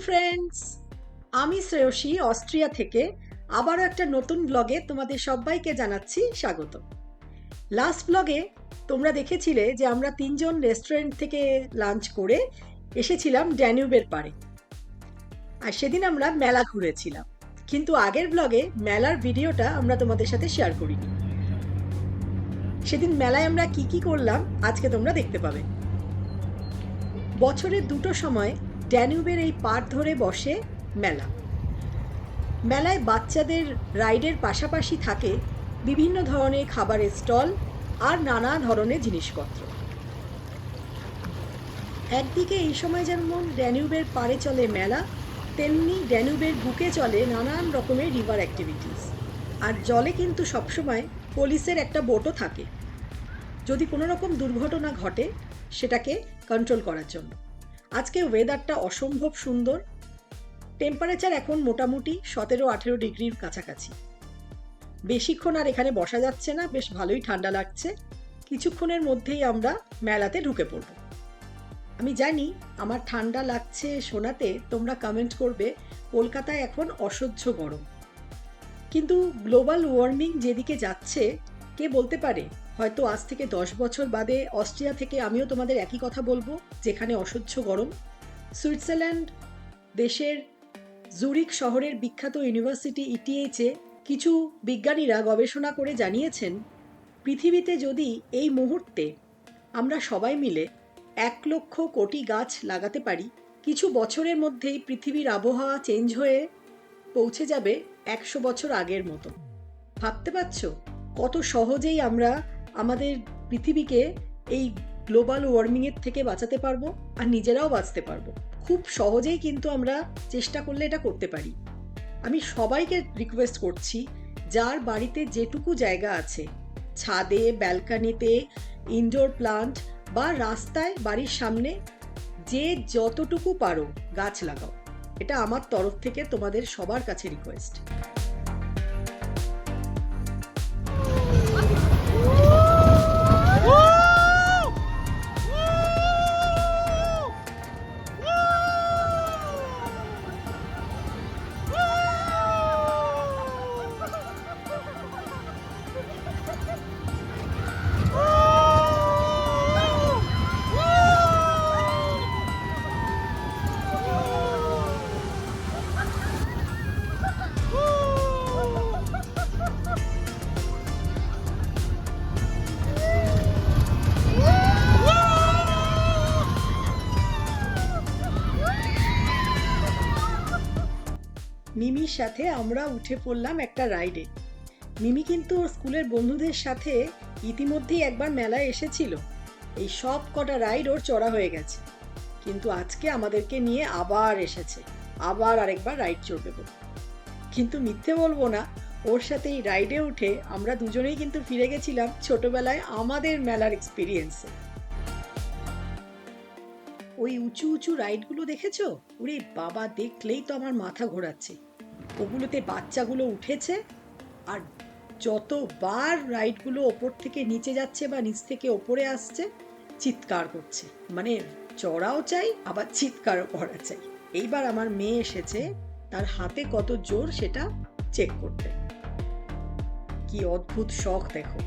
Friends আমি Shreyasi, Austria থেকে। আবারও একটা নতুন ব্লগে তোমাদের সবাইকে জানাচ্ছি স্বাগত। লাস্ট ব্লগে তোমরা দেখেছিলে যে আমরা তিনজন রেস্টুরেন্ট থেকে লাঞ্চ করে এসেছিলাম ড্যানিউবের পাড়ে। আর সেদিন আমরা মেলা ঘুরেছিলাম। কিন্তু আগের ব্লগে মেলার ভিডিওটা আমরা তোমাদের সাথে শেয়ার করিনি। সেদিন মেলায় আমরা কি কি করলাম, আজকে তোমরা দেখতে পাবে। বছরের দুটো সময় ড্যানিউবের এই পার ধরে বসে মেলা। মেলায় বাচ্চাদের রাইডের পাশাপাশি থাকে বিভিন্ন ধরনের খাবারের স্টল আর নানা ধরনের জিনিসপত্র। একদিকে এই সময় যেমন ড্যানিউবের পাড়ে চলে মেলা, তেমনি ড্যানিউবের বুকে চলে নানান রকমের রিভার অ্যাক্টিভিটিস। আর জলে কিন্তু সবসময় পুলিশের একটা বোটও থাকে। যদি কোনো রকম দুর্ঘটনা ঘটে, সেটাকে কন্ট্রোল করার জন্য। আজকে ওয়েদারটা অসম্ভব সুন্দর। টেম্পারেচার এখন মোটামুটি সতেরো আঠেরো ডিগ্রির কাছাকাছি। বেশিক্ষণ আর এখানে বসা যাচ্ছে না, বেশ ভালোই ঠান্ডা লাগছে। কিছুক্ষণের মধ্যেই আমরা মেলাতে ঢুকে পড়ব। আমি জানি আমার ঠান্ডা লাগছে শোনাতে, তোমরা কমেন্ট করবে, কলকাতায় এখন অসহ্য গরম। কিন্তু গ্লোবাল ওয়ার্মিং যেদিকে যাচ্ছে, কে বলতে পারে? হয়তো আজ থেকে দশ বছর বাদে অস্ট্রিয়া থেকে আমিও তোমাদের একই কথা বলব, যেখানে অসহ্য গরম। সুইজারল্যান্ড দেশের জুরিক শহরের বিখ্যাত ইউনিভার্সিটি ইটিএইচে কিছু বিজ্ঞানীরা গবেষণা করে জানিয়েছেন, পৃথিবীতে যদি এই মুহূর্তে আমরা সবাই মিলে এক লক্ষ কোটি গাছ লাগাতে পারি, কিছু বছরের মধ্যেই পৃথিবীর আবহাওয়া চেঞ্জ হয়ে পৌঁছে যাবে একশো বছর আগের মতো। ভাবতে পারছ কত সহজেই আমরা আমাদের পৃথিবীকে এই গ্লোবাল ওয়ার্মিংয়ের থেকে বাঁচাতে পারব আর নিজেরাও বাঁচতে পারব। খুব সহজেই কিন্তু আমরা চেষ্টা করলে এটা করতে পারি। আমি সবাইকে রিকোয়েস্ট করছি, যার বাড়িতে যেটুকু জায়গা আছে, ছাদে ব্যালকানিতে ইনডোর প্লান্ট বা রাস্তায় বাড়ির সামনে, যে যতটুকু পারো গাছ লাগাও। এটা আমার তরফ থেকে তোমাদের সবার কাছে রিকোয়েস্ট মিমির সাথে আমরা উঠে পড়লাম একটা রাইডে মিমি কিন্তু ওর স্কুলের বন্ধুদের সাথে ইতিমধ্যেই একবার মেলায় এসেছিল। এই সব কটা রাইড ওর চড়া হয়ে গেছে। কিন্তু আজকে আমাদেরকে নিয়ে আবার এসেছে। আবার আরেকবার রাইড চড়বে বলে। কিন্তু মিথ্যে বলব না, ওর সাথে এই রাইডে উঠে আমরা দুজনেই কিন্তু ফিরে গেছিলাম ছোটবেলায় আমাদের মেলার এক্সপিরিয়েন্সে ওই উঁচু উঁচু রাইডগুলো দেখেছ? ওরে বাবা, দেখলেই তো আমার মাথা ঘোরাচ্ছে। ওগুলোতে বাচ্চাগুলো উঠেছে আর যতবার রাইডগুলো ওপর থেকে নিচে যাচ্ছে বা নিচ থেকে ওপরে আসছে, চিৎকার করছে। মানে চড়াও চাই, আবার চিৎকারও করা চাই। এইবার আমার মেয়ে এসেছে, তার হাতে কত জোর সেটা চেক করতে। কি অদ্ভুত শখ দেখো।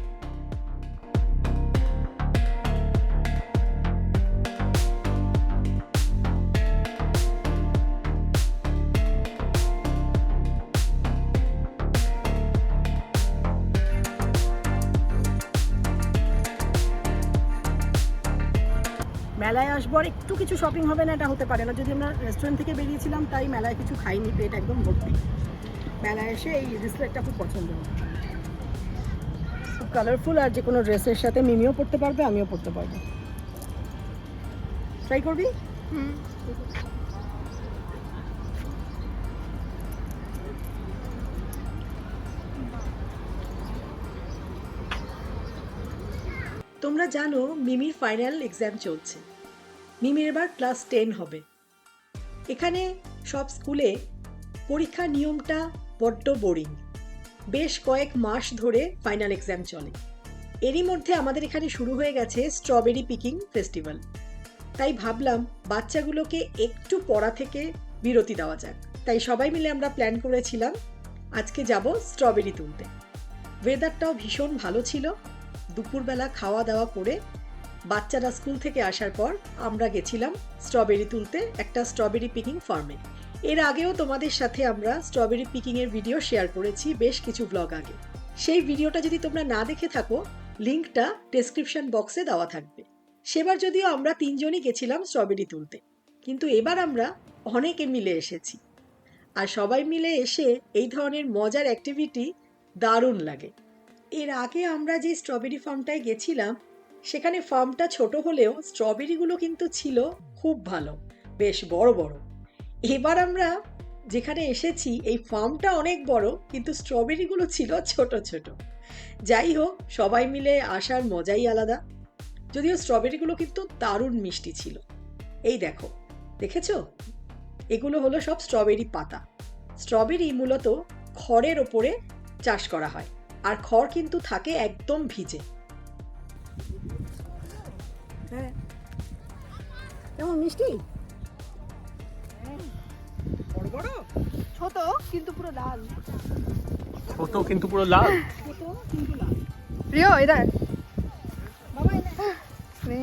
মেলায় আসব আর একটু কিছু শপিং হবে না এটা হতে পারে না। যদি আমরা রেস্টুরেন্ট থেকে বেরিয়েছিলাম তাই মেলায় কিছু খাইনি পেট একদম ভর্তি। মেলায় এসে এই ডিসপ্লেটা খুব পছন্দ খুব কালারফুল আর যে কোনো ড্রেসের সাথে মিমিও পরতে পারবে আমিও পরতে পারব। ট্রাই করবি? তোমরা জানো মিমির ফাইনাল এক্সাম চলছে। মিমির এবার ক্লাস টেন হবে। এখানে সব স্কুলে পরীক্ষার নিয়মটা বড্ড বোরিং বেশ কয়েক মাস ধরে ফাইনাল এক্সাম চলে। এরই মধ্যে আমাদের এখানে শুরু হয়ে গেছে স্ট্রবেরি পিকিং ফেস্টিভ্যাল তাই ভাবলাম বাচ্চাগুলোকে একটু পড়া থেকে বিরতি দেওয়া যাক। তাই সবাই মিলে আমরা প্ল্যান করেছিলাম, আজকে যাব স্ট্রবেরি তুলতে। ওয়েদারটাও ভীষণ ভালো ছিল। দুপুরবেলা খাওয়া দাওয়া করে বাচ্চারা স্কুল থেকে আসার পর আমরা গেছিলাম স্ট্রবেরি তুলতে একটা স্ট্রবেরি পিকিং ফার্মে। এর আগেও তোমাদের সাথে আমরা স্ট্রবেরি পিকিংয়ের ভিডিও শেয়ার করেছি বেশ কিছু ব্লগ আগে। সেই ভিডিওটা যদি তোমরা না দেখে থাকো, লিঙ্কটা ডেসক্রিপশন বক্সে দেওয়া থাকবে। সেবার যদিও আমরা তিনজনই গেছিলাম স্ট্রবেরি তুলতে, কিন্তু এবার আমরা অনেকে মিলে এসেছি। আর সবাই মিলে এসে এই ধরনের মজার অ্যাক্টিভিটি দারুণ লাগে। এর আগে আমরা যে স্ট্রবেরি ফার্মটায় গেছিলাম সেখানে ফার্মটা ছোট হলেও স্ট্রবেরিগুলো কিন্তু ছিল খুব ভালো, বেশ বড় বড়। এবার আমরা যেখানে এসেছি, এই ফার্মটা অনেক বড়, কিন্তু স্ট্রবেরিগুলো ছিল ছোট ছোট। যাই হোক, সবাই মিলে আসার মজাই আলাদা। যদিও স্ট্রবেরিগুলো কিন্তু দারুণ মিষ্টি ছিল। এই দেখো, দেখেছ? এগুলো হলো সব স্ট্রবেরি পাতা। স্ট্রবেরি মূলত খড়ের ওপরে চাষ করা হয়, আর খড় কিন্তু থাকে একদম ভিজে। হ্যাঁ। কেমন মিষ্টি? বড় বড়? ছোট কিন্তু পুরো লাল। ছোট কিন্তু পুরো লাল? ছোট কিন্তু লাল। প্রিয় বাবা এনে নে।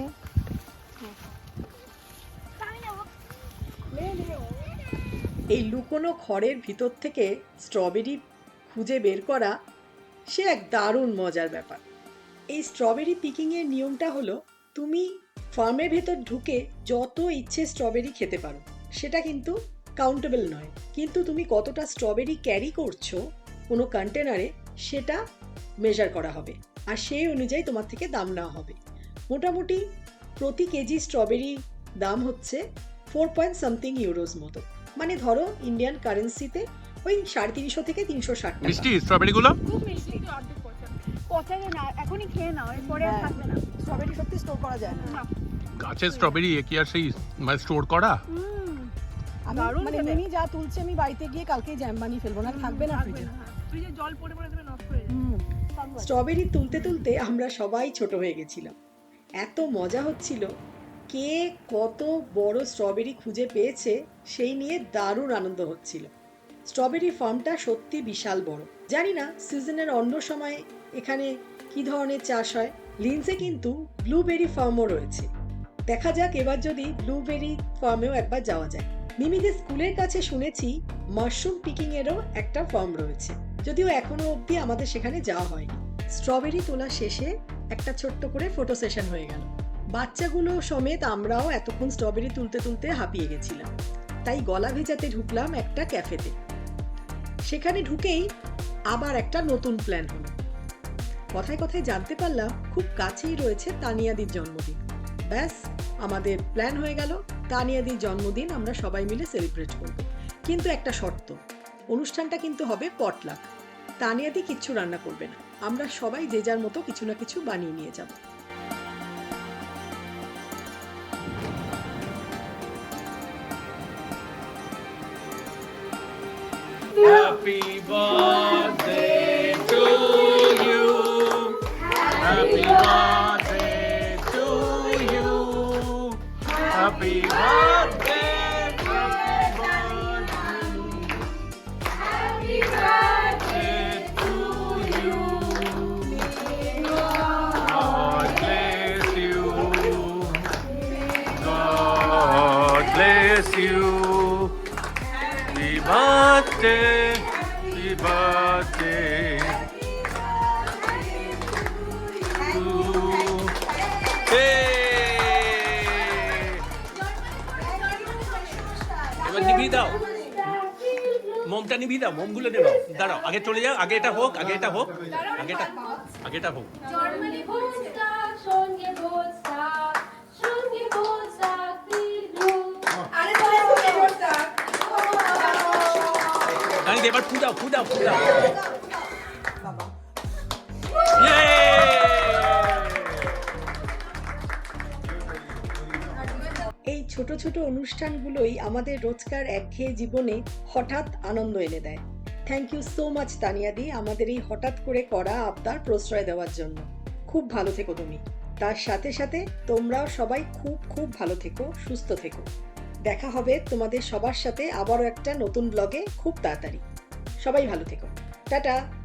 নে নে। এই লুকোনো খড়ের ভিতর থেকে স্ট্রবেরি খুঁজে বের করা সে এক দারুণ মজার ব্যাপার। এই স্ট্রবেরি পিকিংয়ের নিয়মটা হলো তুমি ফার্মের ভেতর ঢুকে যত ইচ্ছে স্ট্রবেরি খেতে পারো। সেটা কিন্তু কাউন্টেবল নয়। কিন্তু তুমি কতটা স্ট্রবেরি ক্যারি করছ কোনো কন্টেনারে সেটা মেজার করা হবে। আর সেই অনুযায়ী তোমার থেকে দাম নেওয়া হবে। মোটামুটি প্রতি কেজি স্ট্রবেরি দাম হচ্ছে ফোর পয়েন্ট সামথিং ইউরোজ মতো। মানে ধরো ইন্ডিয়ান কারেন্সিতে ওই সাড়ে তিনশো থেকে তিনশো ষাট টাকা। মিষ্টি স্ট্রবেরি খুব মিষ্টি পচা যায় না এখনই খেয়ে নাও এরপরে আর হ্যাঁ। থাকবে না। স্ট্রবেরি সত্যি স্টোর করা যায় না। না। গাছের স্ট্রবেরি এ কি আর সেই মানে স্টোর করা? হুম, আমি মানে মিমি যা তুলছে আমি বাড়িতে গিয়ে কালকেই জ্যাম বানিয়ে ফেলব না থাকবে না। ফ্রিজে। ফ্রিজে জল পড়ে পড়ে দেবে নষ্ট হয়ে যাবে স্ট্রবেরি তুলতে তুলতে আমরা সবাই ছোট হয়ে গেছিলাম। এত মজা হচ্ছিল কে কত বড় স্ট্রবেরি খুঁজে পেয়েছে সেই নিয়ে দারুণ আনন্দ হচ্ছিল। স্ট্রবেরি ফার্মটা সত্যি বিশাল বড়। জানি না, সিজনের অন্য সময় এখানে কি ধরনের চাষ হয়। লিন্সে কিন্তু ব্লুবেরি ফার্মও রয়েছে। দেখা যাক এবার যদি ব্লুবেরি ফার্মেও একবার যাওয়া যায়। মিমিদের স্কুলের কাছে শুনেছি মাশরুম পিকিং এরও একটা ফার্ম রয়েছে। যদিও এখনও অবধি আমাদের সেখানে যাওয়া হয়নি। স্ট্রবেরি তোলা শেষে একটা ছোট্ট করে ফটো সেশন হয়ে গেল। বাচ্চাগুলো সমেত আমরাও এতক্ষণ স্ট্রবেরি তুলতে তুলতে হাঁপিয়ে গেছিলাম। তাই গলা ভেজাতে ঢুকলাম একটা ক্যাফেতে। সেখানে ঢুকেই আবার একটা নতুন প্ল্যান হলো। কথায় কথায় জানতে পারলাম খুব কাছেই রয়েছে তানিয়াদির জন্মদিন। ব্যাস, আমাদের প্ল্যান হয়ে গেল, তানিয়াদির জন্মদিন আমরা সবাই মিলে সেলিব্রেট করব। কিন্তু একটা শর্ত, অনুষ্ঠানটা কিন্তু হবে পটলাক তানিয়াদি কিচ্ছু রান্না করবে না। আমরা সবাই যে যার মতো কিছু না কিছু বানিয়ে নিয়ে যাব। Happy birthday to you. Happy birthday to you. Happy birthday, happy birthday. To you. God bless you. God bless you. Happy birthday. Happy birthday এবার নিভিয়ে দাও। মোমটা নিভিয়ে দাও মোমগুলো নেবাও দাঁড়াও আগে চলে যাও আগে এটা হোক আগে এটা হোক আগেটা আগেটা হোক। Germany Geburtstag, schon Geburtstag, এই ছোট ছোট অনুষ্ঠানগুলোই আমাদের রোজকার একঘেয়ে জীবনে হঠাৎ আনন্দ এনে দেয়। থ্যাংক ইউ সো মাচ তানিয়াদি আমাদের এই হঠাৎ করে করা আবদার প্রশ্রয় দেওয়ার জন্য। খুব ভালো থেকো তুমি। তার সাথে সাথে তোমরাও সবাই খুব খুব ভালো থেকো সুস্থ থেকো। দেখা হবে তোমাদের সবার সাথে আবারও একটা নতুন ব্লগে খুব তাড়াতাড়ি। সবাই ভালো থেকো। টাটা!